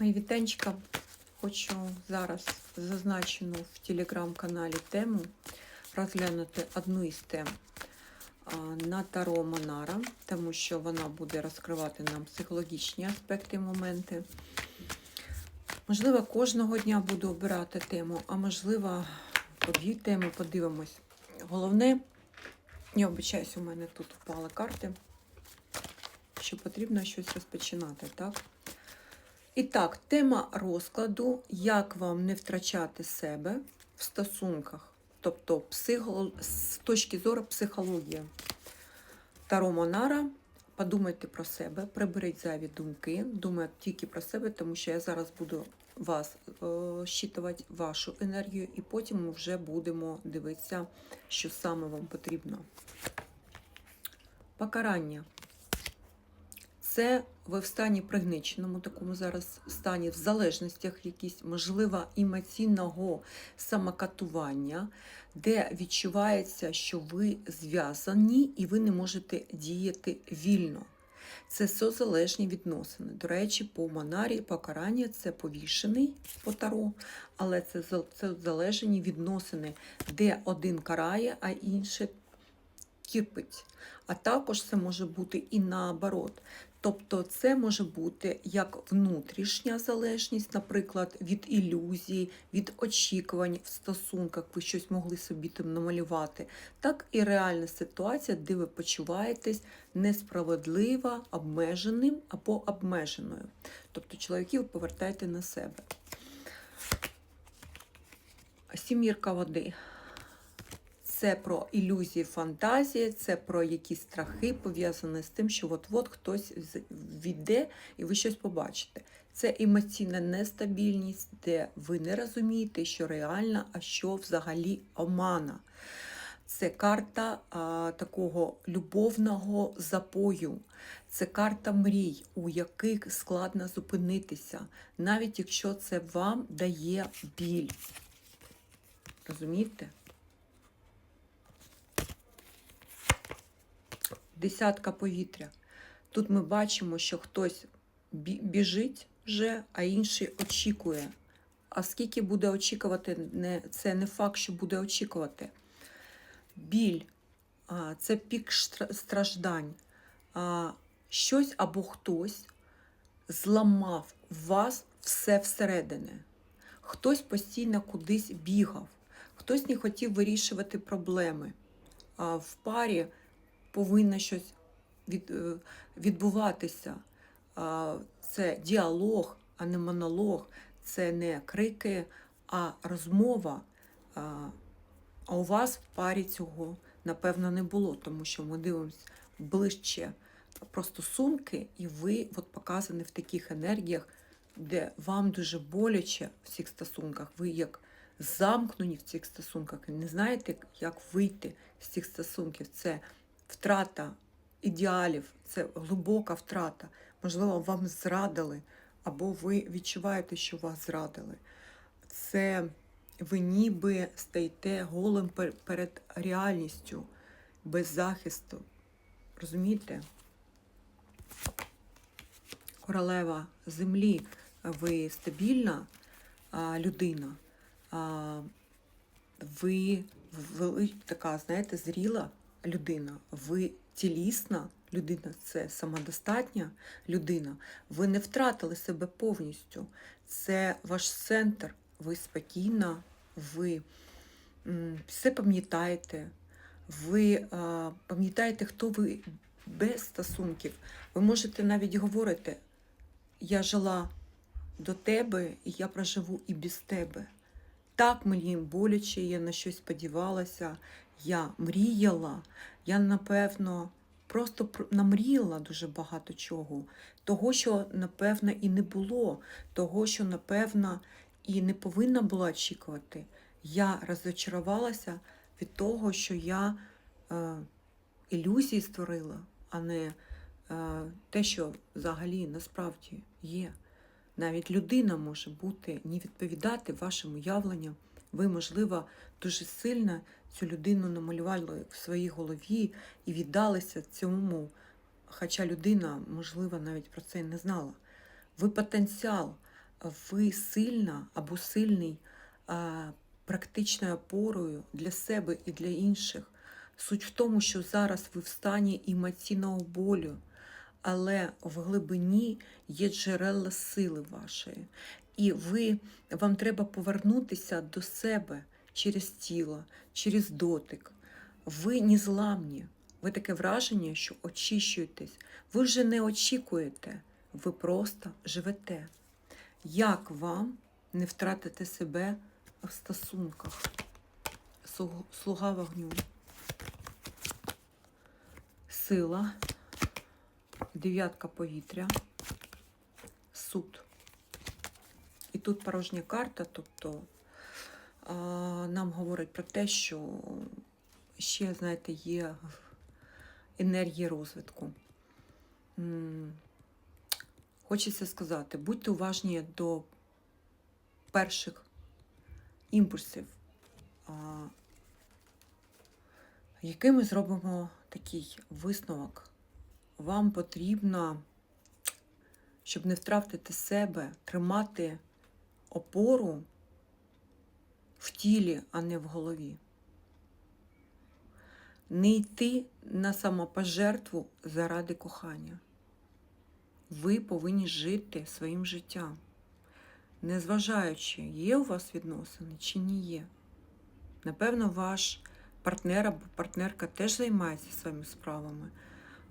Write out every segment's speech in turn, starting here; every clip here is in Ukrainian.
Мої вітанчика. Хочу зараз зазначену в телеграм-каналі тему розглянути одну із тем на Таро Монара, тому що вона буде розкривати нам психологічні аспекти моменти. Можливо, кожного дня буду обирати тему, а можливо, по дві теми подивимось. Головне, я обичаюсь, у мене тут впали карти, що потрібно щось розпочинати, так? І так, тема розкладу, як вам не втрачати себе в стосунках, тобто психо... з точки зору психології. Таро Монара, подумайте про себе, приберіть зайві думки, думайте тільки про себе, тому що я зараз буду вас е, щитувати вашу енергію, і потім ми вже будемо дивитися, що саме вам потрібно. Покарання. Це ви в стані пригниченому, такому зараз стані, в залежностях якісь, можливо, емоційного самокатування, де відчувається, що ви зв'язані і ви не можете діяти вільно. Це созалежні відносини. До речі, по Монарі покарання це повішений по таро, але це залежні відносини, де один карає, а інший кірпить. А також це може бути і наоборот. Тобто це може бути як внутрішня залежність, наприклад, від ілюзій, від очікувань в стосунках, ви щось могли собі там намалювати, так і реальна ситуація, де ви почуваєтесь несправедливо обмеженим або обмеженою. Тобто чоловіків повертайте на себе. Сімірка води. Це про ілюзії фантазії, це про якісь страхи, пов'язані з тим, що от-от хтось війде і ви щось побачите. Це емоційна нестабільність, де ви не розумієте, що реально, а що взагалі омана. Це карта а, такого любовного запою, це карта мрій, у яких складно зупинитися, навіть якщо це вам дає біль. Розумієте? Десятка повітря. Тут ми бачимо, що хтось біжить вже, а інший очікує. А скільки буде очікувати, не, це не факт, що буде очікувати. Біль це пік страждань. Щось або хтось зламав вас все всередине. Хтось постійно кудись бігав, хтось не хотів вирішувати проблеми. В парі повинно щось від, е, відбуватися. Це діалог, а не монолог, це не крики, а розмова. А у вас в парі цього, напевно, не було, тому що ми дивимося ближче про стосунки, і ви от показані в таких енергіях, де вам дуже боляче в цих стосунках. Ви як замкнені в цих стосунках і не знаєте, як вийти з цих стосунків. Це втрата ідеалів, це глибока втрата. Можливо, вам зрадили, або ви відчуваєте, що вас зрадили. Це ви ніби стоїте голим перед реальністю, без захисту. Розумієте? Королева землі, ви стабільна а, людина, а, ви, ви така, знаєте, зріла людина, ви цілісна людина, це самодостатня людина. Ви не втратили себе повністю. Це ваш центр, ви спокійна, ви все пам'ятаєте, ви пам'ятаєте, хто ви без стосунків. Ви можете навіть говорити, я жила до тебе, і я проживу і без тебе. Так мені боляче, я на щось сподівалася, я мріяла, я, напевно, просто намріяла дуже багато чого. Того, що, напевно, і не було, того, що, напевно, і не повинна була очікувати. Я розочарувалася від того, що я е, ілюзії створила, а не е, те, що взагалі насправді є. Навіть людина може бути, не відповідати вашим уявленням. Ви, можливо, дуже сильно цю людину намалювали в своїй голові і віддалися цьому, хоча людина, можливо, навіть про це не знала. Ви потенціал, ви сильна або сильний практичною опорою для себе і для інших. Суть в тому, що зараз ви в стані емоційного болю, але в глибині є джерела сили вашої. І ви, вам треба повернутися до себе через тіло, через дотик. Ви не зламні. Ви таке враження, що очищуєтесь. Ви вже не очікуєте, ви просто живете. Як вам не втратити себе в стосунках? Слуга вогню. Сила, дев'ятка повітря, суд. І тут порожня карта, тобто а, нам говорить про те, що ще, знаєте, є енергії розвитку. Хочеться сказати, будьте уважні до перших імпульсів, який ми зробимо такий висновок. Вам потрібно, щоб не втратити себе, тримати опору в тілі, а не в голові. Не йти на самопожертву заради кохання. Ви повинні жити своїм життям, незважаючи, є у вас відносини чи не є. Напевно, ваш партнер або партнерка теж займається своїми справами.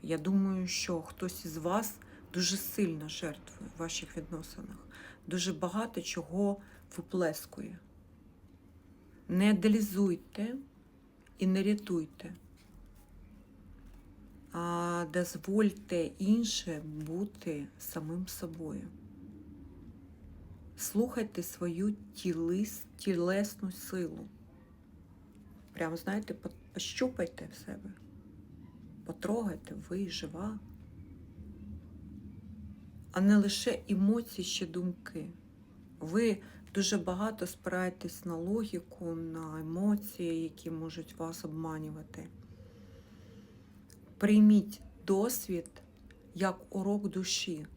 Я думаю, що хтось із вас дуже сильно жертвує в ваших відносинах, дуже багато чого виплескує. Не ідеалізуйте і не рятуйте, а дозвольте інше бути самим собою. Слухайте свою тілис, тілесну силу. Прямо, знаєте, пощупайте в себе, потрогайте, ви жива, а не лише емоції чи думки. Ви дуже багато спираєтесь на логіку, на емоції, які можуть вас обманювати. Прийміть досвід як урок душі,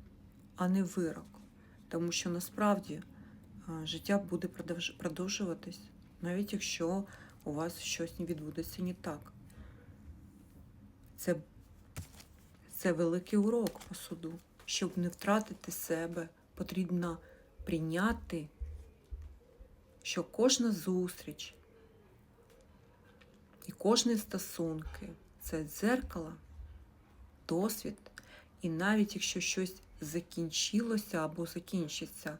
а не вирок. Тому що насправді життя буде продовжуватись, навіть якщо у вас щось не відбудеться не так. Це, це великий урок по суду. Щоб не втратити себе, потрібно прийняти, що кожна зустріч і кожні стосунки це дзеркало, досвід. І навіть якщо щось закінчилося або закінчиться,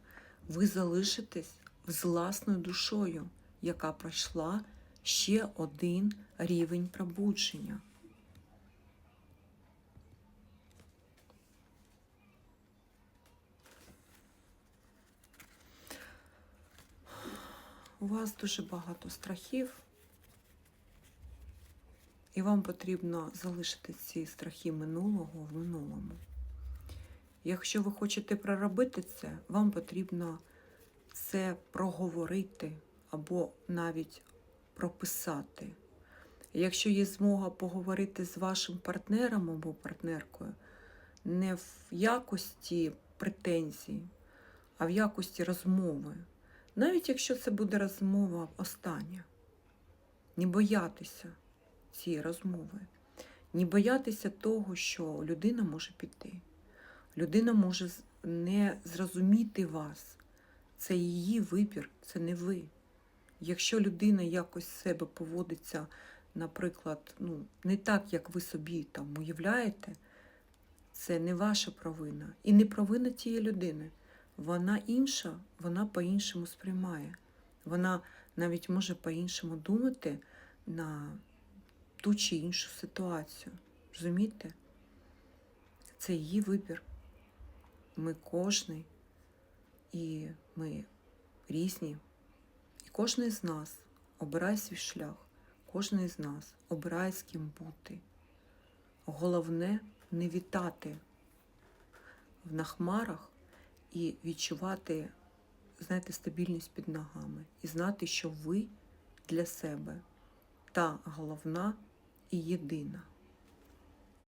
ви залишитесь з власною душою, яка пройшла ще один рівень пробудження. У вас дуже багато страхів, і вам потрібно залишити ці страхи минулого в минулому. Якщо ви хочете проробити це, вам потрібно це проговорити або навіть прописати. Якщо є змога поговорити з вашим партнером або партнеркою, не в якості претензій, а в якості розмови, навіть якщо це буде розмова остання, не боятися цієї розмови, не боятися того, що людина може піти. Людина може не зрозуміти вас. Це її вибір, це не ви. Якщо людина якось себе поводиться, наприклад, ну, не так, як ви собі там уявляєте, це не ваша провина. І не провина тієї людини. Вона інша, вона по-іншому сприймає. Вона навіть може по-іншому думати на ту чи іншу ситуацію. Розумієте? Це її вибір. Ми кожний, і ми різні. І кожен з нас обирає свій шлях, кожен з нас обирає з ким бути. Головне не вітати в нахмарах і відчувати, знаєте, стабільність під ногами. І знати, що ви для себе та головна і єдина.